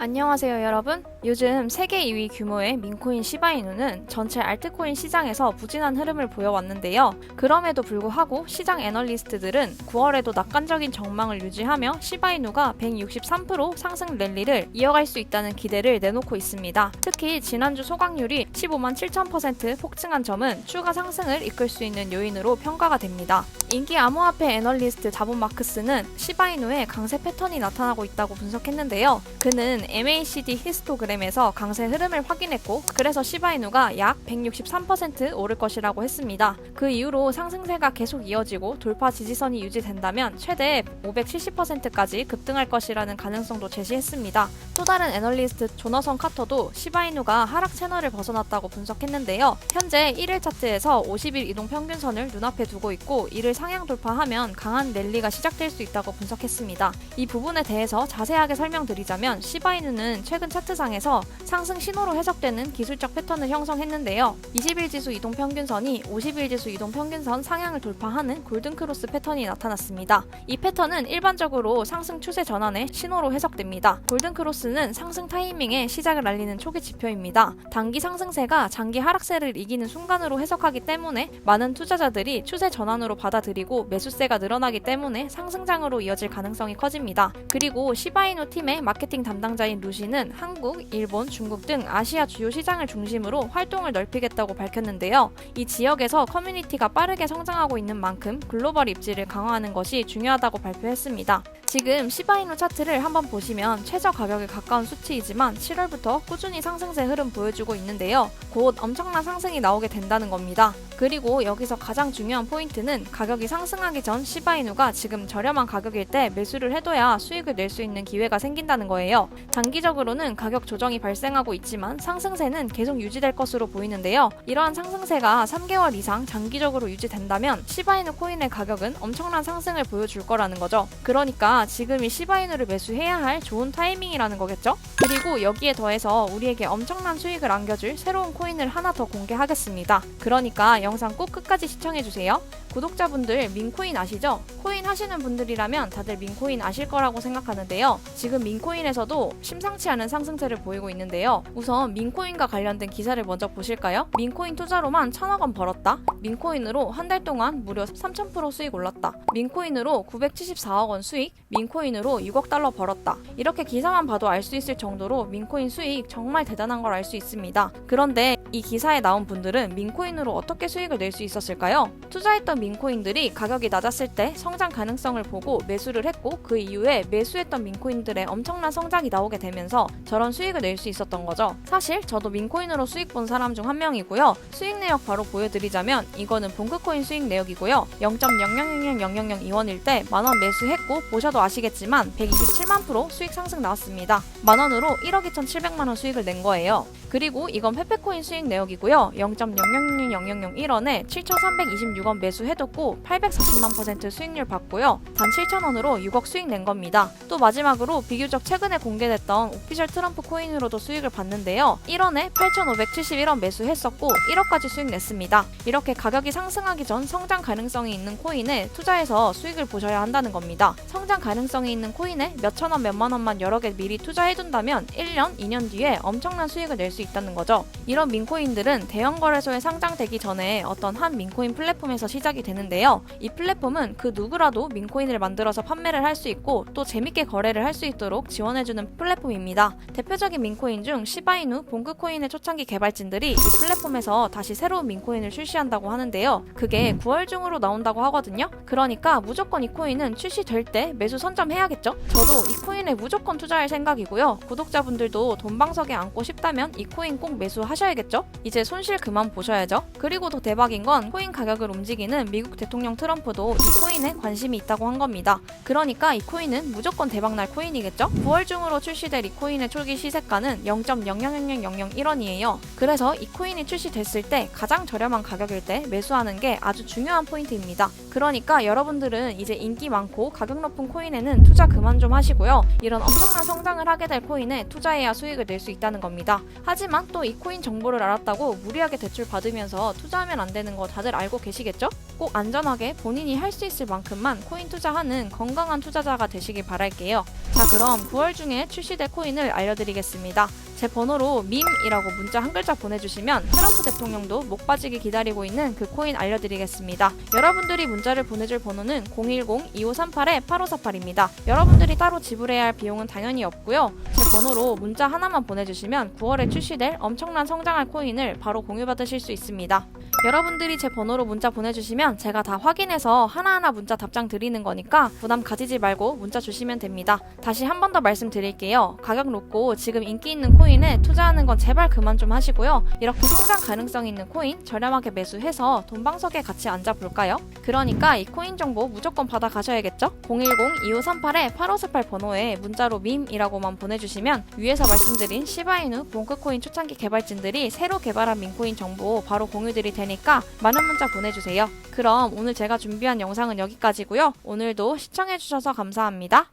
안녕하세요 여러분. 요즘 세계 2위 규모의 민코인 시바이누는 전체 알트코인 시장에서 부진한 흐름을 보여왔는데요. 그럼에도 불구하고 시장 애널리스트들은 9월에도 낙관적인 전망을 유지하며 시바이누가 163% 상승 랠리를 이어갈 수 있다는 기대를 내놓고 있습니다. 특히 지난주 소각률이 15만 7천% 폭증한 점은 추가 상승을 이끌 수 있는 요인으로 평가가 됩니다. 인기 암호화폐 애널리스트 자본 마크스는 시바이누의 강세 패턴이 나타나고 있다고 분석했는데요. 그는 MACD 히스토그램 에서 강세 흐름을 확인했고 그래서 시바이누가 약 163% 오를 것이라고 했습니다. 그 이후로 상승세가 계속 이어지고 돌파 지지선이 유지된다면 최대 570%까지 급등할 것이라는 가능성도 제시했습니다. 또 다른 애널리스트 조너선 카터도 시바이누가 하락 채널을 벗어났다고 분석했는데요. 현재 1일 차트에서 50일 이동 평균선을 눈앞에 두고 있고 이를 상향 돌파하면 강한 랠리가 시작될 수 있다고 분석했습니다. 이 부분에 대해서 자세하게 설명드리자면 시바이누는 최근 차트상에 서 상승 신호로 해석되는 기술적 패턴을 형성했는데요. 20일 지수 이동 평균선이 50일 지수 이동 평균선 상향을 돌파하는 골든 크로스 패턴이 나타났습니다. 이 패턴은 일반적으로 상승 추세 전환의 신호로 해석됩니다. 골든 크로스는 상승 타이밍의 시작을 알리는 초기 지표입니다. 단기 상승세가 장기 하락세를 이기는 순간으로 해석하기 때문에 많은 투자자들이 추세 전환으로 받아들이고 매수세가 늘어나기 때문에 상승장으로 이어질 가능성이 커집니다. 그리고 시바이누 팀의 마케팅 담당자인 루시는 한국, 일본, 중국 등 아시아 주요 시장을 중심으로 활동을 넓히겠다고 밝혔는데요. 이 지역에서 커뮤니티가 빠르게 성장하고 있는 만큼 글로벌 입지를 강화하는 것이 중요하다고 발표했습니다. 지금 시바이누 차트를 한번 보시면 최저 가격에 가까운 수치이지만 7월부터 꾸준히 상승세 흐름 보여주고 있는데요. 곧 엄청난 상승이 나오게 된다는 겁니다. 그리고 여기서 가장 중요한 포인트는 가격이 상승하기 전 시바이누가 지금 저렴한 가격일 때 매수를 해둬야 수익을 낼 수 있는 기회가 생긴다는 거예요. 장기적으로는 가격 조정이 발생하고 있지만 상승세는 계속 유지될 것으로 보이는데요. 이러한 상승세가 3개월 이상 장기적으로 유지된다면 시바이누 코인의 가격은 엄청난 상승을 보여줄 거라는 거죠. 그러니까 지금이 시바이누를 매수해야 할 좋은 타이밍이라는 거겠죠? 그리고 여기에 더해서 우리에게 엄청난 수익을 안겨줄 새로운 코인을 하나 더 공개하겠습니다. 그러니까 영상 꼭 끝까지 시청해주세요. 구독자분들 민코인 아시죠? 코인 하시는 분들이라면 다들 민코인 아실 거라고 생각하는데요. 지금 민코인에서도 심상치 않은 상승세를 보이고 있는데요. 우선 민코인과 관련된 기사를 먼저 보실까요? 민코인 투자로만 천억 원 벌었다. 민코인으로 한 달 동안 무려 3,000% 수익 올랐다. 민코인으로 974억 원 수익, 민코인으로 6억 달러 벌었다. 이렇게 기사만 봐도 알 수 있을 정도로 민코인 수익 정말 대단한 걸 알 수 있습니다. 그런데 이 기사에 나온 분들은 민코인으로 어떻게 수익을 낼 수 있었을까요? 투자했던 민코인들이 가격이 낮았을 때 성장 가능성을 보고 매수를 했고 그 이후에 매수했던 민코인들의 엄청난 성장이 나오게 되면서 저런 수익을 낼 수 있었던 거죠. 사실 저도 민코인으로 수익 본 사람 중 한 명이고요. 수익 내역 바로 보여드리자면 이거는 본크코인 수익 내역이고요. 0.0000002원일 때 만 원 매수했고 보셔도 아시겠지만 127만 프로 수익 상승 나왔습니다. 만원으로 1억 2,700만 원 수익을 낸 거예요. 그리고 이건 페페코인 수익 내역이고요. 0.0000001원에 7,326원 매수해뒀고 840만 퍼센트 수익률 받고요. 단 7,000원으로 6억 수익 낸 겁니다. 또 마지막으로 비교적 최근에 공개됐던 오피셜 트럼프 코인으로도 수익을 봤는데요. 1원에 8,571원 매수했었고 1억까지 수익 냈습니다. 이렇게 가격이 상승하기 전 성장 가능성이 있는 코인에 투자해서 수익을 보셔야 한다는 겁니다. 성장 가능 성이 있는 코인에 몇천 원, 몇만 원만 여러 개 미리 투자해둔다면 1년, 2년 뒤에 엄청난 수익을 낼 수 있다는 거죠. 이런 민코인들은 대형 거래소에 상장되기 전에 어떤 한 민코인 플랫폼에서 시작이 되는데요. 이 플랫폼은 그 누구라도 민코인을 만들어서 판매를 할 수 있고 또 재밌게 거래를 할 수 있도록 지원해주는 플랫폼입니다. 대표적인 민코인 중 시바이누, 봉크코인의 초창기 개발진들이 이 플랫폼에서 다시 새로운 민코인을 출시한다고 하는데요. 그게 9월 중으로 나온다고 하거든요. 그러니까 무조건 이 코인은 출시될 때 매수 선점해야겠죠? 저도 이 코인에 무조건 투자할 생각이고요. 구독자분들도 돈방석에 앉고 싶다면 이 코인 꼭 매수하셔야겠죠? 이제 손실 그만 보셔야죠. 그리고 더 대박인 건 코인 가격을 움직이는 미국 대통령 트럼프도 이 코인에 관심이 있다고 한 겁니다. 그러니까 이 코인은 무조건 대박날 코인이겠죠? 9월 중으로 출시될 이 코인의 초기 시세가는 0.0000001원이에요. 그래서 이 코인이 출시됐을 때 가장 저렴한 가격일 때 매수하는 게 아주 중요한 포인트입니다. 그러니까 여러분들은 이제 인기 많고 가격 높은 코인에 코인에는 투자 그만 좀 하시고요. 이런 엄청난 성장을 하게 될 코인에 투자해야 수익을 낼 수 있다는 겁니다. 하지만 또 이 코인 정보를 알았다고 무리하게 대출 받으면서 투자하면 안 되는 거 다들 알고 계시겠죠? 꼭 안전하게 본인이 할 수 있을 만큼만 코인 투자하는 건강한 투자자가 되시길 바랄게요. 자, 그럼 9월 중에 출시될 코인을 알려드리겠습니다. 제 번호로 밈이라고 문자 한 글자 보내주시면 트럼프 대통령도 목 빠지게 기다리고 있는 그 코인 알려드리겠습니다. 여러분들이 문자를 보내줄 번호는 010-2538-8548입니다. 여러분들이 따로 지불해야 할 비용은 당연히 없고요. 제 번호로 문자 하나만 보내주시면 9월에 출시될 엄청난 성장할 코인을 바로 공유받으실 수 있습니다. 여러분들이 제 번호로 문자 보내주시면 제가 다 확인해서 하나하나 문자 답장 드리는 거니까 부담 가지지 말고 문자 주시면 됩니다. 다시 한 번 더 말씀드릴게요. 가격 높고 지금 인기 있는 코인에 투자하는 건 제발 그만 좀 하시고요. 이렇게 성장 가능성 있는 코인 저렴하게 매수해서 돈방석에 같이 앉아볼까요? 그러니까 이 코인 정보 무조건 받아 가셔야겠죠? 010-2538-8548 번호에 문자로 밈이라고만 보내주시면 위에서 말씀드린 시바이누 몽크코인 초창기 개발진들이 새로 개발한 민코인 정보 바로 공유드릴 테니까 많은 문자 보내주세요. 그럼 오늘 제가 준비한 영상은 여기까지고요. 오늘도 시청해주셔서 감사합니다.